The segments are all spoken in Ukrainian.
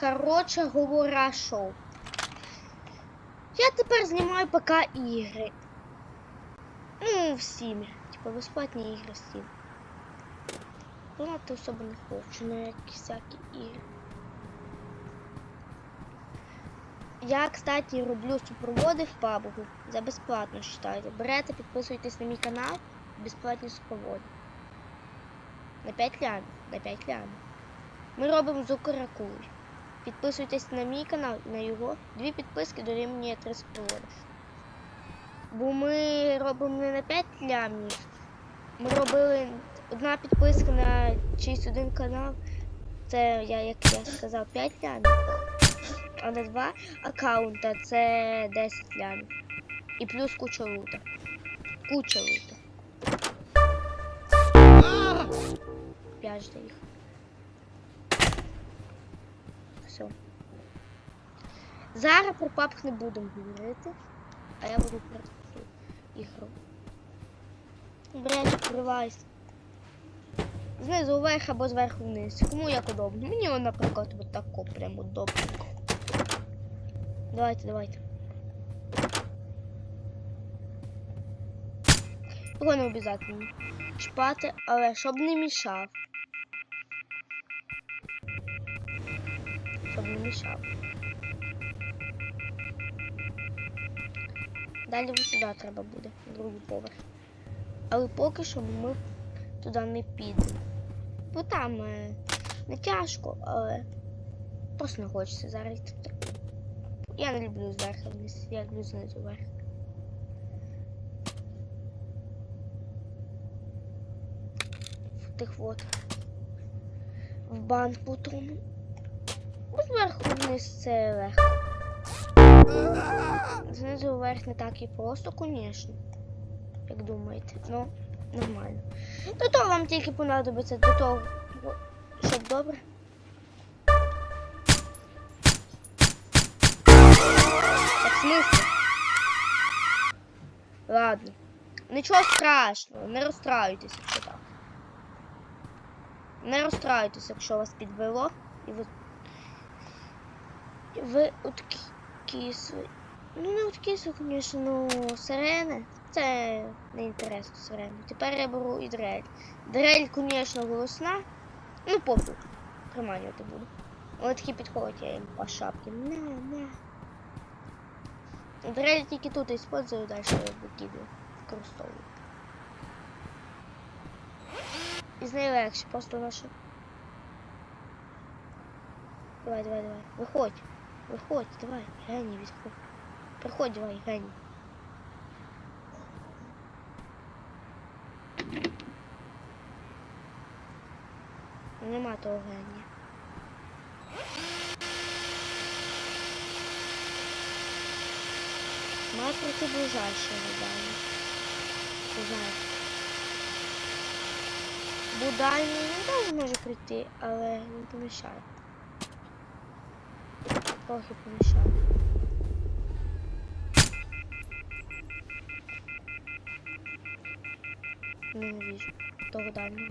Коротше говоря, шоу. Я тепер знімаю ПК ігри. Ну, в Steam. Типа безплатні ігри в Steam. Грати особо не хочу на якісь всякі ігри. Я, кстати, роблю супроводи в пабгу. За безплатно считайте. Берете, підписуйтесь на мій канал. Безплатні супроводи. На 5 лямів. На 5 лямів. Ми робимо звукоракуй. Підписуйтесь на мій канал і на його. Дві підписки дорівнює 3 супроводи. Бо ми робимо не на 5 лямів. Ми робили одна підписка на чийсь один канал. Це я, як я сказав, 5 лямів. А на два аккаунта це 10 лямів. І плюс куча лута. Куча лута. П'ять їх. Все. Зараз про папк не будемо говорити, а я буду про цю ігру. Блять, відкривайся. Знизу вверх або зверху вниз. Кому як удобно. Мені, вона, наприклад, от тако прям удобненько. Давайте, давайте. Його не обов'язково чіпати, але щоб не мішав. Щоб не мішав. Далі сюди треба буде, другий поверх. Але поки що ми туди не підемо. Бо там е, не тяжко, але просто не хочеться зараз. Я не люблю зверху вниз, я люблю знизу вверх. В тих вот. В банк потім. Зверху вниз це легко. Знизу вверх не так і просто, звісно. Як думаєте, ну, нормально. До того вам тільки понадобиться до того, щоб добре. Так, в? Ладно. Нічого страшного, не розстраюйтесь, якщо так. Не розстраюйтесь, якщо вас підвело і ви. Ви откисли. Ну, не откисли, звісно, ну сирени. Це не інтересно сирени. Тепер я беру і дрель. Дрель, звісно, голосна. Ну, пофіг. Приманювати буду. Вони такі підходять, я їм по шапці. Не, не. Дрель тільки тут использую, далі я викидаю. Використовую. І з нею легше, просто наше. Давай, давай, давай. Виходь. Виходь, давай. Геній, відходь. Приходь, давай, геній. Нема того генія. Має пройти ближайше завдання. Не знаю. Будальний він теж може прийти, але він помішає. Трохи помішає. Ненавижу того дальнього.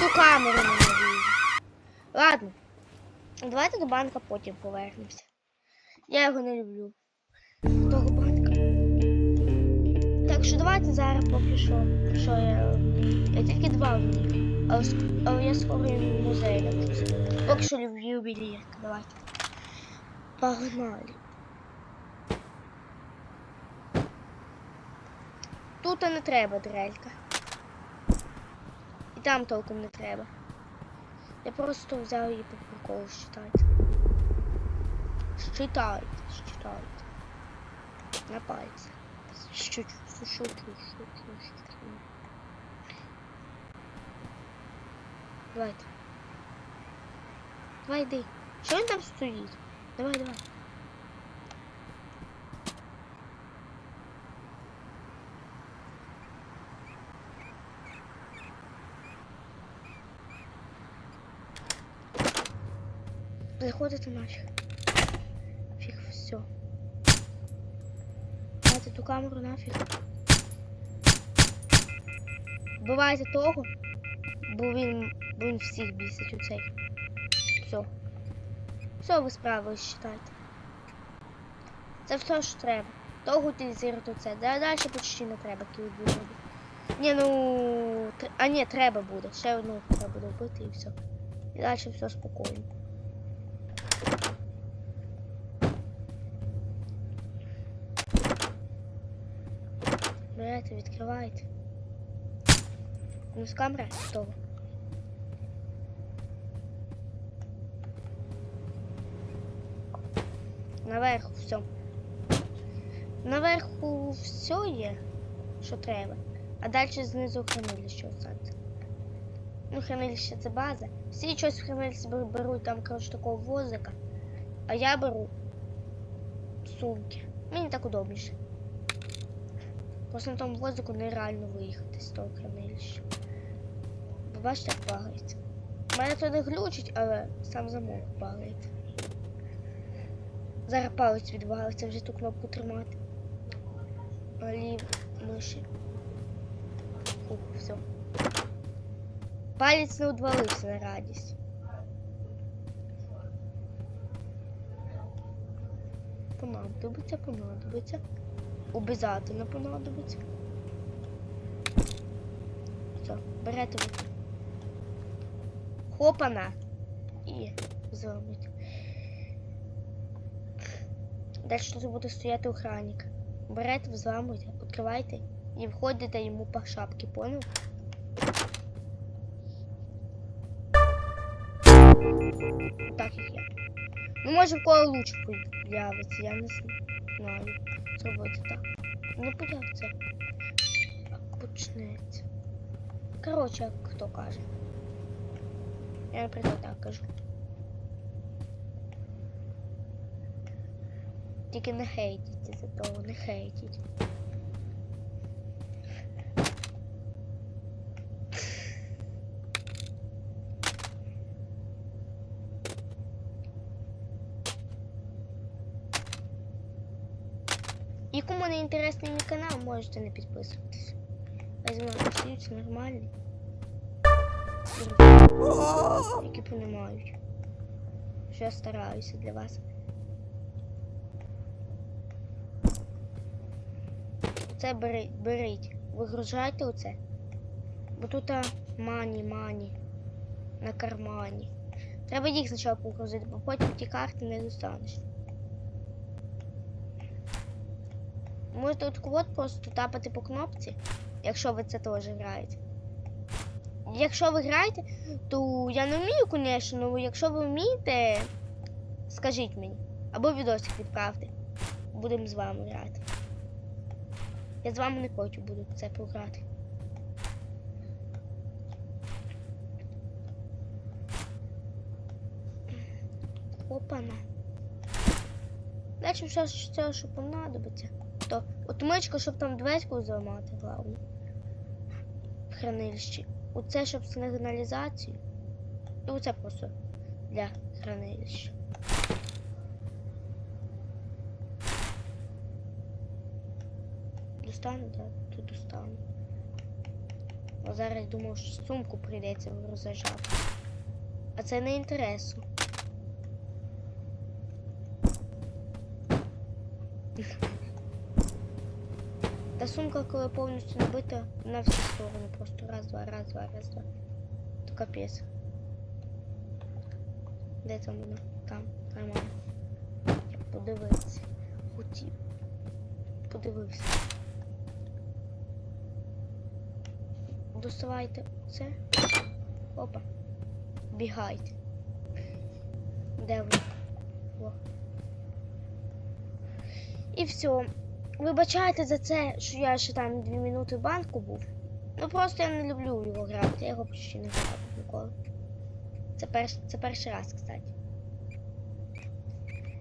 Ту камеру ненавижу. Ладно. Давайте до банка потім повернемося. Я його не люблю. Того банка. Так що давайте зараз поки що. Що я. Я тільки два. Але, ск- але я скоро в музей навчусь. Поки що люблю ювелірка. Давайте. Погнали. Тут не треба дрелька. І там толком не треба. Я просто взяв її по приколу считати. Считайте, считайте. На пальці. Чуть-чуть, шучу, шучу, шучу. Давайте. Давай йди. Що він там стоїть? Давай, давай. Заходите нафиг. Фиг все. Давайте ту камеру нафиг. Бувайте того, бо він Бо він всіх бісить оцей. Все. Все, ви справились, считайте. Це все, що треба. Довго утилізувати це. Да, далі почти не треба кілбуду. Ні, ну. А ні, треба буде. Ще одну треба буде вбити і все. І далі все спокійно. Берете, відкриваєте. Ну, з камери готово. Наверху все. Наверху все є, що треба. А далі знизу хранилище останеться. Ну, хранилище це база. Всі щось в хранилище бер- беруть там, коротше, такого возика. А я беру сумки. Мені так удобніше. Просто на тому возику нереально виїхати з того хранилища. Ви бачите, як багається. Мене то не глючить, але сам замок багається. Зараз палець відвалиться вже ту кнопку тримати. Лів миші. Фух, все. Палець не відвалився на радість. Понадобиться, понадобиться. Обязательно понадобиться. Все, берете. Хопана. І зробить. Далі тут буде стояти охранник. Берете, взламуєте, відкривайте і входите йому по шапці, понял? Так як я. Ну може в кого лучше появиться, я не знаю. Зробити так. Не появиться. Почнеться. Коротше, як хто каже. Я, наприклад, так кажу. Тільки не хейтіть за того, не хейтіть. І кому не інтересний мій канал, можете не підписуватися. Мною посіються нормальні. Які понімають. Що я стараюся для вас. Оце беріть. Вигружайте оце. Бо тут а, мані, мані. На кармані. Треба їх спочатку погрузити, бо потім ті карти не достанеш. Можете от от просто тапати по кнопці, якщо ви це теж граєте. Якщо ви граєте, то я не вмію, звісно, але якщо ви вмієте, скажіть мені. Або відосик відправте. Будемо з вами грати. Я з вами не хочу буду це пограти. Опана. Далі все цього, що понадобиться. То отмичка, щоб там дверку зламати, головне. В хранилищі. Оце, щоб сигналізацію. І оце просто для хранилища. Достану, так, тут достану. А зараз думав, що сумку прийдеться розажати. А це не інтересно. Та сумка, коли повністю набита на всі сторони. Просто раз, два, раз, два, раз, два. То капець. Де там воно? Там, нормально. Я подивився. Хотів. Подивився. Доставайте це. Опа. Бігайте. Де ви? О. І все. Вибачайте за це, що я ще там дві минути в банку був. Ну просто я не люблю його грати, я його почти не грав ніколи. Це, перш, це перший раз, кстати.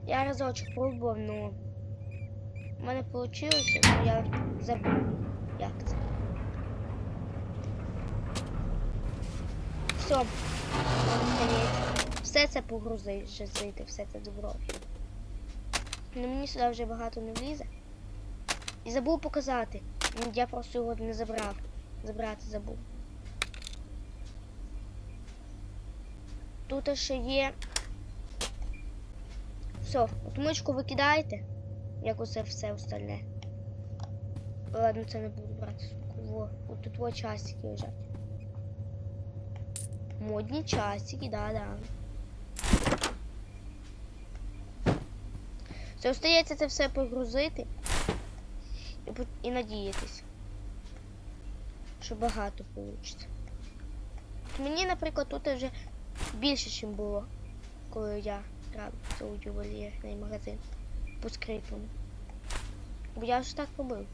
Я разочок пробував, но в мене вийшло, але я забув, як це. Все, все це погрузити, все це добро. Ну мені сюди вже багато не влізе. І забув показати. Я просто його не забрав. Забрати забув. Тут ще є. Все, отмичку ви кидаєте, як усе все остальне. Ладно, це не буду брати. Во, тут во часики лежать. Модні часики, да-да. Це остається це все погрузити і, і надіятись, що багато вийде. Мені, наприклад, тут вже більше, ніж було, коли я грав цей ювелірний магазин по скрипам. Бо я ж так робив.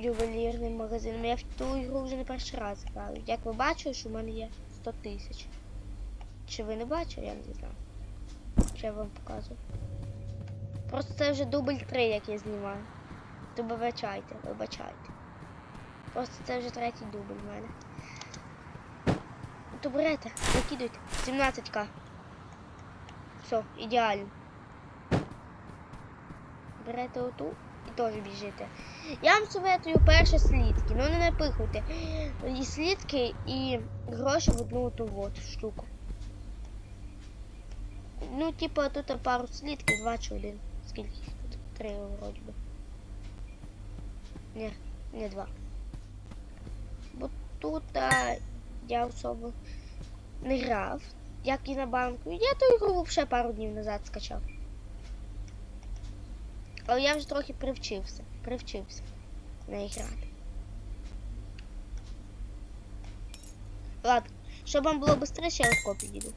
Ювелірним магазином. Я в ту ігру вже не перший раз граю. Як ви бачили, що в мене є 100 тисяч. Чи ви не бачили, я не знаю. Чи я вам показую. Просто це вже дубль 3, як я знімаю. То вибачайте, вибачайте. Просто це вже третій дубль в мене. То берете, закидуйте. 17к. Все, ідеально. Берете оту і теж біжите. Я вам советую перше слідки, ну не напихуйте. І слідки, і гроші в одну ту от штуку. Ну, типа, тут пару слідків, два чи один. Скільки? Три вроді би. Ні, не два. Бо тут а, я особо не грав, як і на банку. Я ту ігру ще пару днів назад скачав. Але я вже трохи привчився. Привчився не грати. Ладно, щоб вам було швидше, я легко підійду.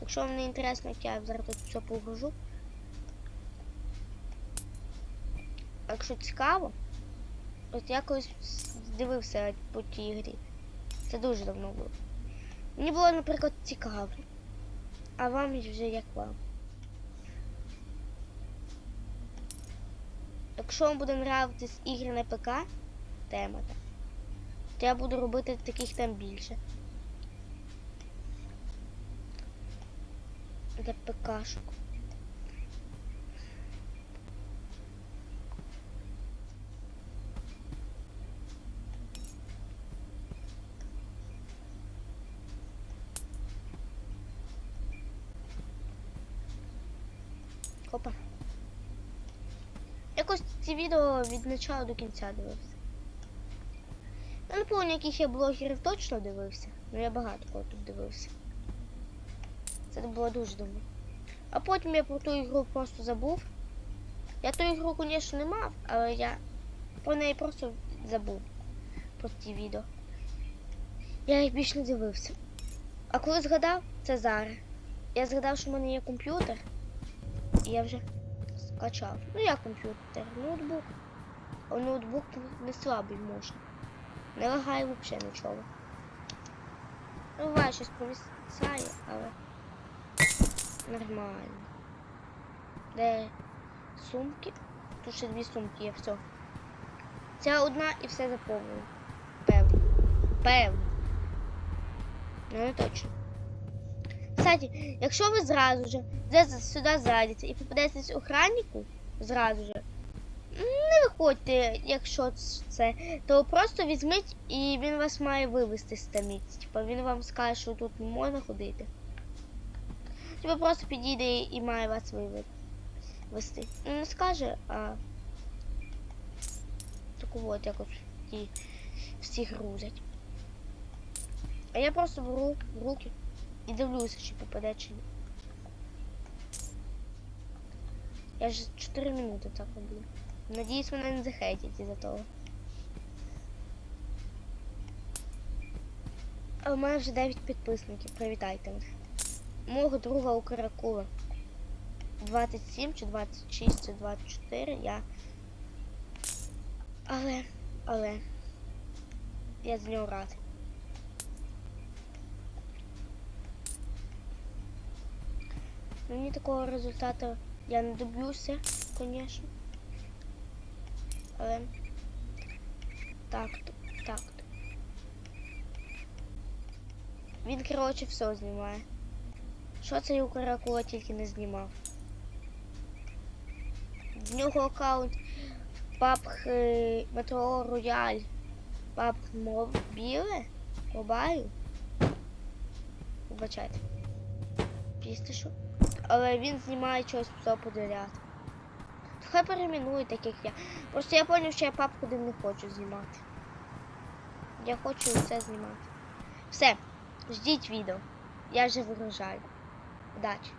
Якщо вам не інтересно, я зараз тут все погружу. Якщо цікаво, от я колись дивився по тій грі. Це дуже давно було. Мені було, наприклад, цікаво. А вам вже як вам. Якщо вам буде нравитись ігри на ПК, тема то я буду робити таких там більше. Для ПКшок. Опа. Ці відео від початку до кінця дивився. Я не пам'ятаю, яких я блогерів точно дивився, але я багато кого тут дивився. Це було дуже давно. А потім я про ту ігру просто забув. Я ту ігру, звісно, не мав, але я про неї просто забув. Про ті відео. Я їх більше не дивився. А коли згадав, це зараз. Я згадав, що в мене є комп'ютер. І я вже скачав. Ну як комп'ютер? Ноутбук. А ноутбук не слабий можна. Не лагає взагалі нічого. Ну, буває, щось повісає, але нормально. Де сумки? Тут ще дві сумки є, все. Ця одна і все заповнено. Певно. Певно. Ну не точно. Кстати, якщо ви зразу же сюди зайдете і попадетесь охраннику зразу же, не виходьте, якщо це, то просто візьміть і він вас має вивезти з місць. Типа він вам скаже, що тут не можна ходити. Типа просто підійде і має вас вивезти. Ну не скаже, а таку от якось ті всі грузять. А я просто беру в руки і дивлюся, чи попаде чи ні. Я ж 4 минути так роблю. Надіюсь, мене не захейтять із-за того. А у мене вже 9 підписників. Привітайте мене. Мого друга у Каракула 27 чи 26 чи 24. Я. Але, але я з нього радий. Мені такого результату я не доб'юся, звісно. Але так-то, так-то. Він, коротше, все знімає. Що цей Укракула тільки не знімав. В нього аккаунт PUBG Metro Royale PUBG Mobile Рубаю. Вибачайте. Після що? Але він знімає чогось все подряд. Хай перейменує так, як я. Просто я зрозумів, що я папку дим не хочу знімати. Я хочу це знімати. Все, ждіть відео. Я вже вигружаю. Удачі!